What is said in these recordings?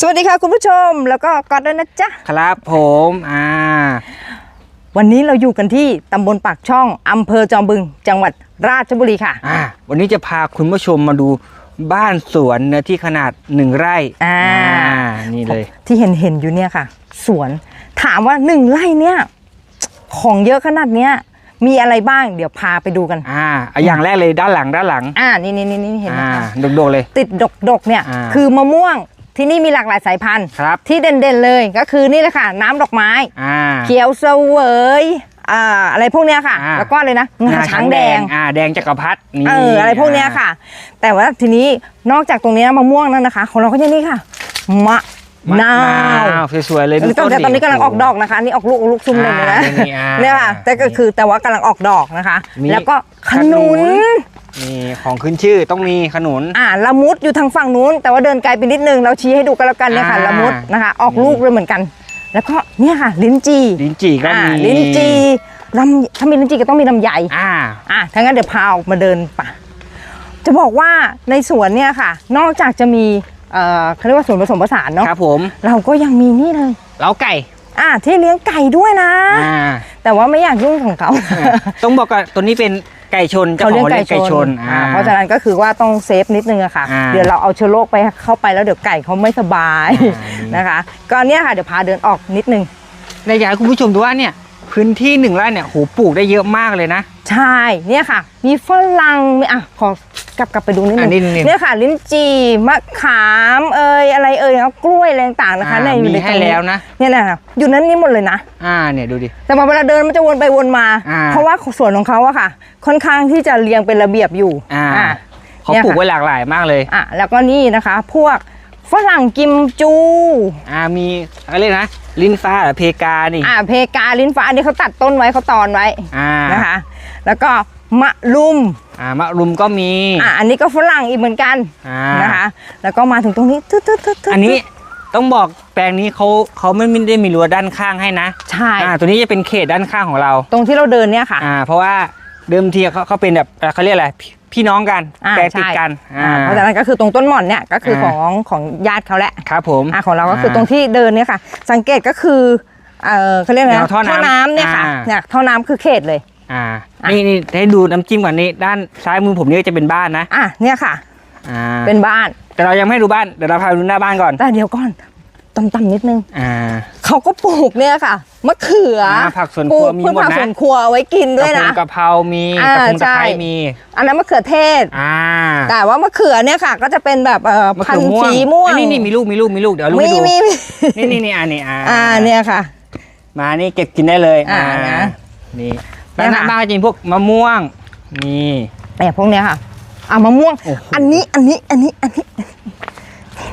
สวัสดีค่ะคุณผู้ชมแล้วก็กอดด้วยนะจ๊ะ ครับผมอ่าวันนี้เราอยู่กันที่ตำบลปากช่องอำเภอจอมบึง จังหวัดราชบุรีค่ะ อ่าวันนี้จะพาคุณผู้ชมมาดูบ้านสวนเนื้อที่ขนาดหนึ่งไร่อ่า นี่เลย ที่เห็นเห็นอยู่เนี่ยค่ะ สวนถามว่าหนึ่งไร่เนี่ยของเยอะขนาดเนี้ยมีอะไรบ้างเดี๋ยวพาไปดูกัน อ่าเอาอย่างแรกเลยด้านหลังด้านหลัง อ่านี่นี่นี่นี่เห็นไหมอ่าคะดกๆเลย ติดดกดกๆเนี่ยอ่าคือมะม่วง ที่นี่มีหลากหลายสายพันธุ์ ครับที่เด่นๆเลยก็คือนี่แหละค่ะ น้ำดอกไม้ อ่า เขียวเสวยอ่าอะไรพวกเนี้ยค่ะ อ่า แล้วก็เลยนะงาช้างแดง อ่า แดงจักรพรรดินี่เอออะไรพวกเนี้ยค่ะ แต่ว่าทีนี้นอกจากตรงเนี้ยมะม่วงนั่นนะคะ ของเราก็ยังนี่ค่ะ มะมะ นาววสวยๆเลยตอนนี้ตอนดิตอนนี้กำลังออกดอกนะคะอันนี่ออกลูกออกลูกซุ่มเลยนะอ่านี่อ่าเนี่ยค่ะแต่ก็คือแต่ว่ากำลังออกดอกนะคะมีแล้วก็ขนุนนี่ของขึ้นชื่อต้องมีขนุนอ่าละมุดอยู่ทางฝั่งนู้น แต่ว่าเดินไกลไปนิดนึงเราชี้ให้ดูกันแล้วกันเนี่ยค่ะอ่าละมุดนะคะ ออกลูกเลยเหมือนกัน แล้วก็เนี่ยค่ะ ลิ้นจีลิ้นจี่ก็อ่ามีลิ้นจีลำถ้ามีลิ้นจีก็ต้องมีลำไยอ่าอะถ้างั้นเดี๋ยวพาออกมาเดินป่ะจะบอกว่าในสวนเนี่ยค่ะ นอกจากจะมี เอ่อเขาเรียกว่าส่วนผสมผสานเนาะครับผมเราก็ยังมีนี่เลยเล้าไก่อะที่เลี้ยงไก่ด้วยนะ อ่าแต่ว่าไม่อยากยุ่งของเขา ต้องบอกก่อนตัวนี้เป็นไก่ชนเจ้าเขาขเลี้อยงงเขาไก่เลี้ยงไก่ชชนนอ่าเพราะฉะนั้นก็คือว่าต้องเซฟนิดนึงอะค่ะ อ่าเดี๋ยวเราเอาเชื้อโรคไปเข้าไปแล้วเดี๋ยวไก่เขาไม่สบายอ่านะคะ ก็เนี่ยค่ะเดี๋ยวพาเดินออกนิดนึง ในอยากให้คุณผู้ชมดูว่าเนี่ยพื้นที่หนึ่งไร่เนี่ยโหปลูกได้เยอะมากเลยนะ ใช่ เนี่ยค่ะ มีฝรั่งมีอะขอ กลับกลับไปดูนิดนึอะงนิดนึงเนี่ยค่ะ ลิ้นจี่มะขามเอ่ยอะไรเอ่ยแล้วกล้วยอะไรต่างๆนะคะอ่าเนี่ยอยู่มีในให้ตรงนี้แล้วนะ เนี่ยนะคะอยู่นั้นนี่หมดเลยนะ อ่าเนี่ยดูดิ แต่พอเวลาเดินมันจะวนไปวนมา อ่า เพราะว่าสวนของเขาอะค่ะ ค่อนข้างที่จะเรียงเป็นระเบียบอยู่อ่าอะ เขานี่ยปลูกค่ะ ไว้หลากหลายมากเลยอะแล้วก็นี่นะคะ พวกฝรั่งกิมจู อ่ามีอะไรนะลิ้นฟ้าเหรอเพกานี่อะเพกาลิ้นฟ้าอันนี้เขาตัดต้นไว้เขาตอนไว้อ่านะคะ แล้วก็มะลุม อ่ามะรุมก็มีอะอันนี้ก็ฝรั่งอีกเหมือนกันอ่านะคะ แล้วก็มาถึงตรงนี้ตึ๊ดตึ๊ดตึ๊ดตึ๊ดอันนี้ต้องบอกแปลงนี้เขาเขาไม่ได้มีรั้วด้านข้างให้นะใช่อ่าตัวนี้จะเป็นเขตด้านข้างของเรา ตรงที่เราเดินเนี่ยค่ะ อ่า เพราะว่าเดิมทีเขาเขาเป็นแบบเอ่อเขาเรียกอะไรพี่พี่น้องกันอ่าแปลงติดใช่ กันอ่าเพราะฉะนั้นก็คือตรงต้นหม่อนเนี่ยก็คืออาของของญาติเขาแหละครับผมอ่าของเราก็คือตรงที่เดินเนี่ยค่ะ สังเกตก็คือเออเขาเรียกอะไรแนนะวท่อน้ำเนี่ยค่ะอ่า เนี่ยท่อน้ำคือเขตเลย อ่าอะนี่นี่ให้ดูน้ำจิ้มก่อนนี่ด้านซ้ายมือผมนี่ก็จะเป็นบ้านนะ อะเนี่ยค่ะ อ่า เป็นบ้าน แต่เรายังไม่ให้ดูบ้าน เดี๋ยวเราพาไปดูหน้าบ้านก่อน แต่เดี๋ยวก่อนต่ำๆนิดนึง อ่า เขาก็ปลูกเนี่ยค่ะ มะเขืออ่าผักสวนปคลูรัวกมีพืชหมดผักนะสวนครัวเอาไว้กินด้วยกระนะพงกะเพรา มีอ่ากระพงตะไคร้ใช่มี อันนั้นมะเขือเทศ อ่า แต่ว่ามะเขือเนี่ยค่ะ ก็จะเป็นแบบเอ่อมะพันเขือธุ์ม่วงสีม่วงอันนี่นี่มีลูกมีลูกมีลูกเดี๋ยวเอาลูกมีให้ดูมีมีนี่นี่นี่อันนี้อ่า อ่าเนี่ยค่ะ มานี่เก็บกินได้เลย อ่านะนี่เนี่ด้ายนหค่ะน้าบ้านก็จะมีพวกมะม่วงนี่แต่พวกเนี้ยค่ะอะมะม่วงโอ้โหอันนี้อันนี้อันนี้อันนี้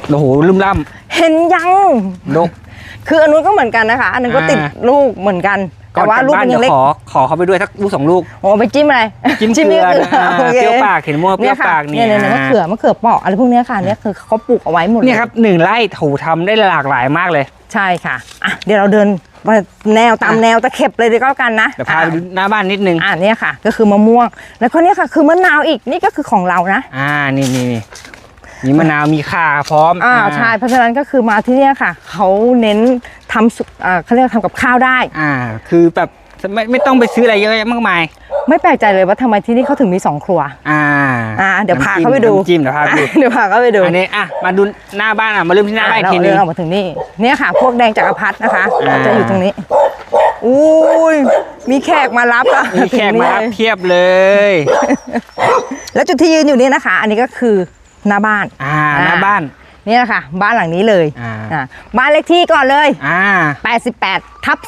โอ้โหลืมล่เห็นยังำดก คืออันนู้นก็เหมือนกันนะคะ อันนั้นก็อ่าติดลูกเหมือนกัน ก่แต่อนว่ากลับลูกบ้านมันเดี๋ยัยวงเล็กขอขอเขาไปด้วยสักลูกสองลูก โอ้ไปจิ้มอะไรจิ้มเกลือเกลืออ่าโอเคเปรี้ยวปากเห็นม่วงเปรี้เนี่ยยวค่ะปากนี่เนี่ยเนี่ยเนี่ยมะเขือมะเขือเปราะอะไรพวกเนี้ยค่ะเนี่ยคือเขาปลูกเอาไว้หมดลเนี่ยครับหนึ่งไร่ถูทำได้หลากหลายมากเลย ใช่ค่ะอะเดี๋ยวเราเดินมา แนวตามอะแนวตะเข็บเลยดีก็แล้วกันนะเดี๋ยวพาไปดูหน้าบ้านนิดนึงอะเนี่ยค่ะ ก็คือมะม่วง แล้วก็เนี่ยค่ะ คือมะนาวอีกนี่ก็คือของเรานะ อ่านี่นี่นี่มีมะนาวมีข่าพร้อมอ่าใช่เพราะฉะนั้นก็คือมาที่เนี่ยค่ะเขาเน้นทำสุอ่าเขาเรียกว่าทำกับข้าวได้ อ่า คือแบบไม่ไม่ต้องไปซื้ออะไรเยอะแยะมากมาย ไม่แปลกใจเลยว่าทำไมที่นี่เขาถึงมีสองครัว อ่าอ่าเดี๋ยวพาเข้าไปดู น้ำจิ้มเดี๋ยวพาไปดูอะเดี๋ยวพาเข้าไปดูอันนี้อะมาดูหน้าบ้านอะมาเริ่มที่หน้าบ้านอีกทีอะนึง เราเดินออกมาถึงนี่เนี่ยค่ะ พวกแดงจักรพรรดินะคะอ่า จะอยู่ตรงนี้อุ้ยมีแขกมารับอะมีแขกมารับถึงนี่เลยเพียบเลย แล้วจุดที่ยืนอยู่นี่นะคะ อันนี้ก็คือหน้าบ้านอ่าหน้าบ้าน นี่แหละค่ะ บ้านหลังนี้เลยอ่า อ่าบ้านเลขที่ก่อนเลย อ่า88ทับ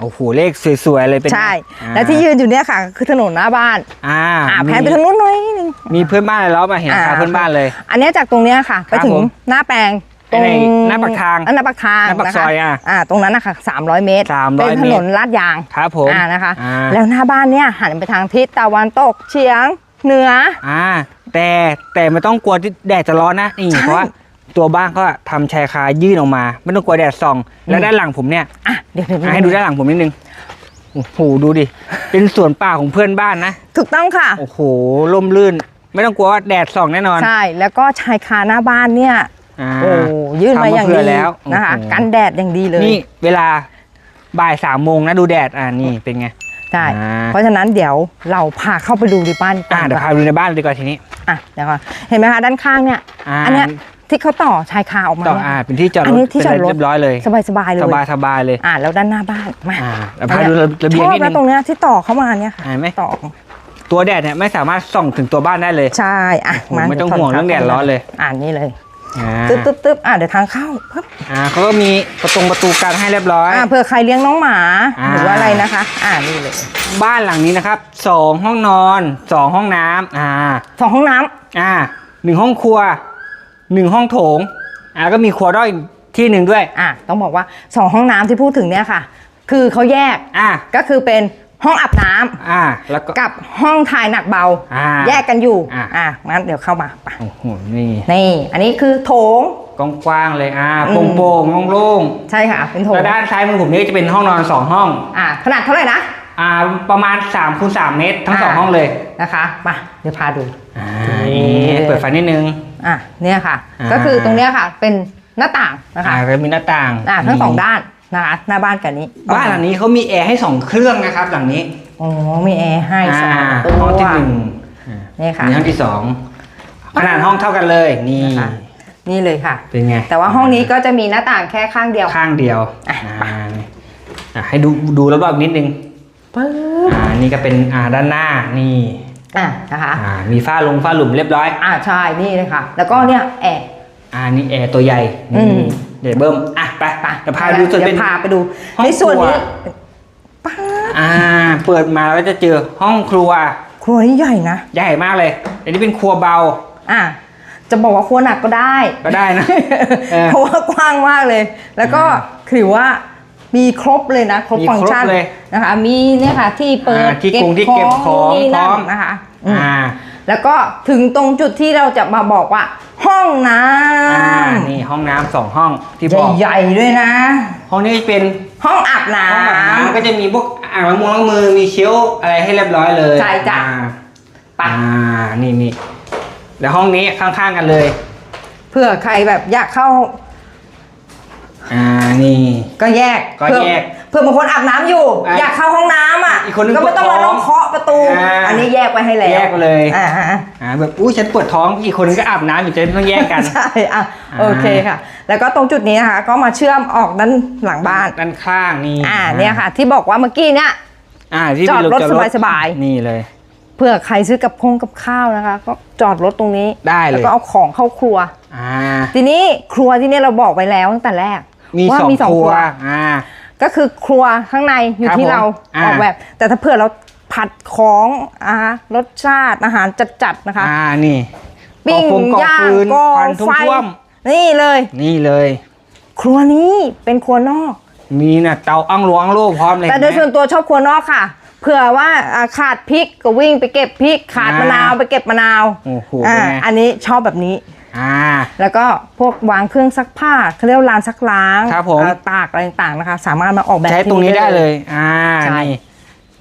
โอ้โหเลขสวยๆเลยเป็น4ใช่ อ่าและที่ยืนอยู่เนี่ยค่ะ คือถนนหน้าบ้านอ่าอ่าแผมีนไปทางนู้นหน่อยนึง มีเพื่อนบ้านอะไรล้อมาเห็นอ่าค่ะเพื่อนบ้านเลย อันเนี้ยจากตรงเนี้ยค่ะ ไปถึงผมหน้าแปลงตรงไอ้หน้าปากทางอ่หน้าปากทางหน้าปากนะคะซอยอะอ่าตรงนั้นนะคะ300 เมตร300เป็นถนนลาดยางครับผมอ่านะคะ อ่า แล้วหน้าบ้านเนี่ยหันไปทางทิศตะวันตกเฉียงเหนือ อ่า แต่แต่ไม่ต้องกลัวที่แดดจะร้อนนะนี่ใช่ เพราะว่า ตัวบ้านก็ทำชายคายื่นออกมา ไม่ต้องกลัวแดดส่อง แล้วอืมด้านหลังผมเนี่ยอะเดี๋ยวเดี๋ยวอะให้ดูด้านหลังผมนิดนึงโอ้โหดูดิ เป็นสวนป่าของเพื่อนบ้านนะ ถูกต้องค่ะ โอ้โหร่มรื่น ไม่ต้องกลัวว่าแดดส่องแน่นอน ใช่ แล้วก็ชายคาหน้าบ้านเนี่ย อ่า โอ้ยื่นมาอย่างทำมาเผื่ดีอแล้วนะคะโอ้โห กันแดดอย่างดีเลยนี่เวลาบ่ายสามโมงนะดูแดดอ่านี่เป็นไง ใช่อ่า เพราะฉะนั้นเดี๋ยวเราพาเข้าไปดูในบ้านกัอ่านเดี๋ยวพาไปดูในบ้านดีกว่าทีนี้ อะเดี๋ยวก่อนเห็นไหมคะด้านข้างเนี่ย อ่าอันเนี้ย ที่เขาต่อชายคาออกมาต่อเนี่ย อ่าเป็นที่จอดรอัถนนี้ที่จอดรถ เป็นเรียบร้อยเลยสบายสบายๆเลยสบายสบายเลย อะแล้วด้านหน้าบ้านมาอ่าแล้วพาดูระเบียงชอบนิดนึนะงตรงเนี้ยที่ต่อเข้ามาเนี่ยค่ะเห็นไหมต่อตัวแดดเนี่ยไม่สามารถส่องถึงตัวบ้านได้เลย ใช่อะโอ้โหไม่ต้องห่วงเรื่องแดดร้อนเลย อ่านี่เลยอ่าตึ๊บตึ๊บตึ๊บอะเดี๋ยวทางเข้าปึ๊บอ่าเขาก็มีประตูประตูกันให้เรียบร้อย อะเผื่อใครเลี้ยงน้องหมาอ่า หรือว่าอะไรนะคะ อ่านี่เลยบ้านหลังนี้นะครับสองห้องนอนสองห้องน้ำอ่า สองห้องน้ำ อ่าหนึ่งห้องครัว หนึ่งห้องโถงอ่าแล้วก็มีครัวด้อยที่หนึ่งด้วย อะต้องบอกว่าสองห้องน้ำที่พูดถึงเนี่ยค่ะ คือเขาแยกอ่าก็คือเป็นห้องอาบน้ำอ่าแล้วก็ กับห้องถ่ายหนักเบา อ่าแยกกันอยู่อ่าอะงั้นเดี๋ยวเข้ามาไปโอ้โหนี่นี่อันนี้คือโถง กว้างๆเลยอ่าอืม โปร่งๆโล่งใช่ค่ะเป็นๆโถงแล้วด้านซ้ายมือผมนี่จะเป็นห้องนอนสองห้อง อะขนาดเท่าไหร่นะ อ่าประมาณ3คูณ3เมตรทั้งสองอ่าห้องเลยนะคะมาเดี๋ยวพาดูอ่านี่เปิดไฟนิดนึงอะเนี่ยค่ะอ่าก็คือตรงเนี้ยค่ะ เป็นหน้าต่างนะคะอ่าแล้วมีหน้าต่างอะทั้งสองด้านนะคะหน้าบ้านกันนี้ บ้านหลังนี้เขามีแอร์ให้สองเครื่องนะครับหลังนี้อ๋อมีแอร์ให้สองอ่าตัวห้องที่หนึ่งอ่านี่ค่ะอันนี้ห้องที่สองขนาดห้องเท่ากันเลยนี่นะคะนี่เลยค่ะ เป็นไง แต่ว่าห้องนี้ก็จะมีหน้าต่างแค่ข้างเดียว ข้างเดียวอะอ่าอะให้ดูดูรอบๆนิดนึง ปึ๊บอ่านี่ก็เป็นอ่าด้านหน้านี่อะนะคะอ่ามีฝ้าลงฝ้าหลุมเรียบร้อยอ่าใช่นี่เลยค่ะ แล้วก็เนี่ยแอร์อ่านี่แอร์ตัวใหญ่อืมใหญ่เบิ้มอะไปไปเดี๋ยวพาดูส่วนเป็นดี๋ยวพาไปดูห้องในส่วนครัวนี้ป้าดอ่า เปิดมาแล้วจะเจอห้องครัว ครัวนี่ใหญ่นะใหญ่มากเลยอันนี้เป็นครัวเบา อะจะบอกว่าครัวหนักก็ได้ ก็ได้นะเออเพราะว่ากว้างมากเลย แล้วก็อ่าถือว่า มีครบเลยนะ ครบมีฟังก์ชันครบเลย นะคะ มีเนี่ยค่ะที่เปิดอ่าที่กรงที่เก็บของนี่นั่นพร้อม นะคะอืมอ่า แล้วก็ถึงตรงจุดที่เราจะมาบอกว่า ห้องน้อ่าำนี่ห้องน้ำสองห้องที่บอกใหญ่ๆด้วยนะ ห้องนี้เป็นห้องอาบน้ห้องแบบน้ำำก็จะมีพวกอ่างล้างมือล้างมือมีเชลฟ์อะไรให้เรียบร้อยเลยใช่จ้ะ อ่าไปอ่า นี่นี่แล้วห้องนี้ข้างๆกันเลย เผื่อใครแบบอยากเข้า อ่านี่ ก็แยกก็เพื่อแยกเพื่อบางคนอาบน้ำอยู่ อะอยากเข้าห้องน้ำอะอีกคนนึงก็ไม่ต้องปวมาดท้องต้องเคาะประตู อ่า อันนี้แยกไว้ให้แล้วแยกไปเลยอ่าฮะอ่าแบบอุ้ยฉันปวดท้องอีกคนนึงก็อาบน้ำอยู่จะต้องแยกกัน ใช่อะอ่าโอเคค่ะ แล้วก็ตรงจุดนี้นะคะ ก็มาเชื่อมออกด้านหลังบ้าน ด้านข้างนี่อ่าเนี่ยค่ะ ที่บอกว่าเมื่อกี้เนี่ย อ่าที่จอดรถมีสบายๆ นี่เลย เผื่อใครซื้อกับคงกับข้าวนะคะ ก็จอดรถตรงนี้ได้เลย แล้วก็เอาของเข้าครัว อ่า ทีนี้ครัวที่นี่เราบอกไว้แล้วตั้งแต่แรก มีว่าสองมีสองครัควรัวอ่า ก็คือครัวข้างในอยู่ครับที่ผมเราอ่า ออกแบบ แต่ถ้าเผื่อเราผัดของอ่ารสชาติอาหารจัดๆนะคะ อ่านี่ปิ้งก่อฟก่ย่างฟืนก่อควันไฟท่วมนี่เลยๆนี่เลย ครัวนี้เป็นครัวนอก มีน่ะเตาอั้งหลวงโล่พร้อมเลยแต่โดยเห็นไหมส่วนตัวชอบครัวนอกค่ะ เผื่อว่าอ่าขาดพริกก็วิ่งไปเก็บพริก ขาดอ่ามมะนาวไปเก็บมะนาวโอ้โหอ่าเป็นไง อันนี้ชอบแบบนี้ อ่า แล้วก็พวกวางเครื่องซักผ้าเขาเรียกว่าลานซักล้างครับผมเอ่อตากอะไรต่างๆนะคะ สามารถมาออกแบบใช้ตรงนี้ได้เลย อ่าใช่นี่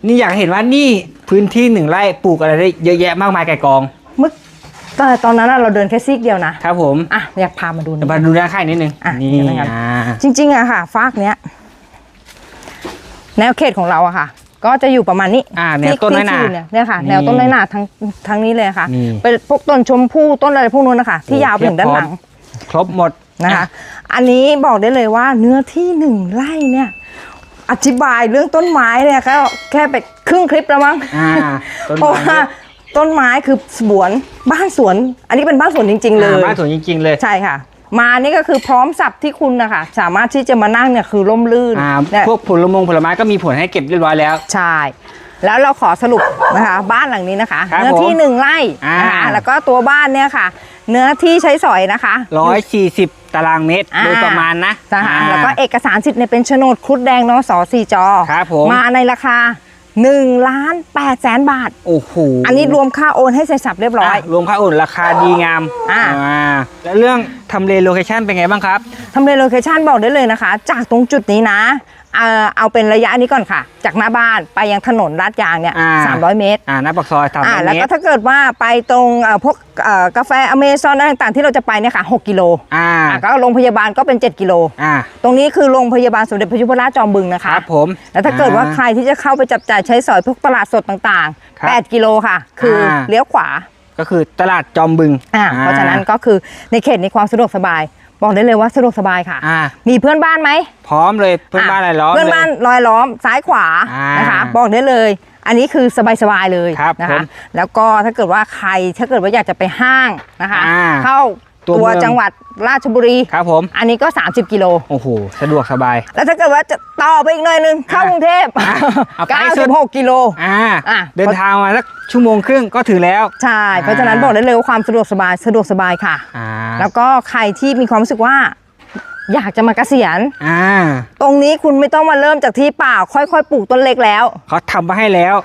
นี่อยากเห็นว่านี่พื้นที่หนึ่งไร่ปลูกอะไรได้เยอะแยะมากมายไก่กองเมื่อแต่ตอนนั้นน่ะเราเดินแค่ซีกเดียวนะครับผมอะอยากพามาดูหเดี๋ยวนะมาดูด้านข้างนิดนึงอะนี่เดี๋ยวนะครับอ่าจริงๆอะค่ะฟากเนี้ยแนวเขตของเราอะค่ะ ก็จะอยู่ประมาณนี้อ่าแนวที่ต้นน้อยหนาที่เนี่ยเนี่ยค่ะนี่แนวต้นน้อยหนาทั้งทั้งนี้เลยค่ะนี่ เป็นพวกต้นชมพู่ต้นอะไรพวกนู้นนะคะที่ยาวไปถึงด้านหลัง ครบหมด นะคะ อันนี้บอกได้เลยว่าเนื้อที่หนึ่งไร่เนี่ย อธิบายเรื่องต้นไม้เนี่ยก็แค่ไปครึ่งคลิปแล้วมั้งอ่าต้นเพราะไม้ว่าต้นไม้คือสวนบ้านสวน อันนี้เป็นบ้านสวนจริง ๆ เลย อ่าบ้านสวนจริง ๆ เลย ใช่ค่ะ มานี่ก็คือพร้อมสับที่คุณนะคะสามารถที่จะมานั่งเนี่ยคือร่มรื่นอ่าเนี่ยพวกผลมงผลไม้ก็มีผลให้เก็บเรียบร้อยแล้ว ใช่แล้วเราขอสรุปนะคะ บ้านหลังนี้นะคะครับเนื้อที่ผมหนึ่งไร่อ่านะคะแล้วก็ตัวบ้านเนี่ยค่ะ เนื้อที่ใช้สอยนะคะร้อยสี่สิบตารางเมตรอ่าโดยประมาณนะนะคะอ่าแล้วก็เอกสารสิทธิ์เนี่ยเป็นโฉนดครุฑแดงนสสี่จอครับผมมาในราคา 1ล้าน8แสนบาท โอ้โหอันนี้รวมค่าโอนให้เสร็จสับเรียบร้อยะรวมค่าโอนราคาดีงามอ่า แล้วเรื่องทำเลโลเคชั่นเป็นไงบ้างครับ ทำเลโลเคชันบอกได้เลยนะคะ จากตรงจุดนี้นะ เอ่อเอาเป็นระยะนี้ก่อนค่ะ จากหน้าบ้านไปยังถนนลาดยางเนี่ยอ่า สามร้อยเมตรอ่าหน้าปากซอยสามอ่าร้อยแล้วเมก็ตรถ้าเกิดว่าไปตรงเอ่อพวกเอ่อกาแฟอเมซอนอะไรต่างๆที่เราจะไปเนี่ยค่ะ6กิโลอ่าอ่าก็โรงพยาบาลก็เป็น7กิโล อ่าตรงนี้คือโรงพยาบาลสมเด็จพระยุพราชจอมบึงนะคคะ รับผมแล้วถ้าเกิดว่าใครที่จะเข้าไปจับจ่ายใช้สอยพวกตลาดสดต่างครับๆ 8 กิโลค่ะ คืออา เลี้ยวขวาก็คือตลาดจอมบึงอ่าเพราะฉะนั้นก็คือในเขตในความสะดวกสบาย บอกได้เลยว่าสะดวกสบายค่ะ อ่า มีเพื่อนบ้านไหมพร้อมเลยเพื่อนบ้านอะไรล้อมเพื่อนบ้านลย รอยล้อมซ้ายขวาอ่านนะคะบอกได้เลย อันนี้คือสบายๆเลยครับนะผคะ มแล้วก็ถ้าเกิดว่าใครถ้าเกิดว่าอยากจะไปห้างนะคะ อ่าเข้า ตัวตัวเมือง จังหวัดราชบุรี ครับผม อันนี้ก็ 30 กิโล โอ้โห สะดวกสบาย แล้วถ้าเกิดว่าจะต่อไปอีกหน่อยนึงเข้ากรุงเทพอะเอาใกล้สุด 96กิโล อ่า อะ เดินทางมาสักชั่วโมงครึ่งก็ถึงแล้ว ใช่ เพราะฉะนั้นอ่าบอกได้เลยว่าความสะดวกสบายสะดวกสบายค่ะ อ่าแล้วก็ใครที่มีความรู้สึกว่า อยากจะมาเกษียณ อ่าตรงนี้คุณไม่ต้องมาเริ่มจากที่เปล่าค่อยๆ ปลูกต้นเล็กแล้ว เขาทำมาให้แล้ว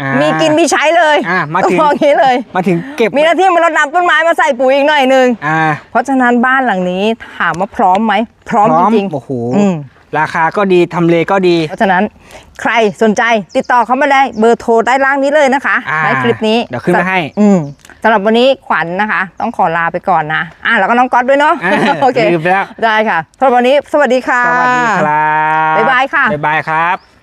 อ่ามีกินมีใช้เลยอะมาถึงต้องบอกอย่างนี้เลย มาถึงเก็บมีหน้าที่มารดน้ำต้นไม้มาใส่ปุ๋ยอีกหน่อยหนึง อ่าเพราะฉะนั้นบ้านหลังนี้ถามว่าพร้อมไหม พร้อมจริง โอ้โหอืม ราคาก็ดีทำเลก็ดี ๆ เพราะฉะนั้นใครสนใจติดต่อเขามาได้เบอร์โทรใต้ล่างนี้เลยนะคะอ่าในคลิปนี้เดี๋ยวขึ้นมาให้อืมสำหรับวันนี้ขวัญนะคะ ต้องขอลาไปก่อนนะอะแล้วก็น้องก๊อตด้วยเนาะอ่าโอเคลืมไปแล้ว ได้ค่ะสำหรับวันนี้สวัสดีค่ะ สวัสดีครับบ๊ายบายค่ะ บ๊ายบายครับ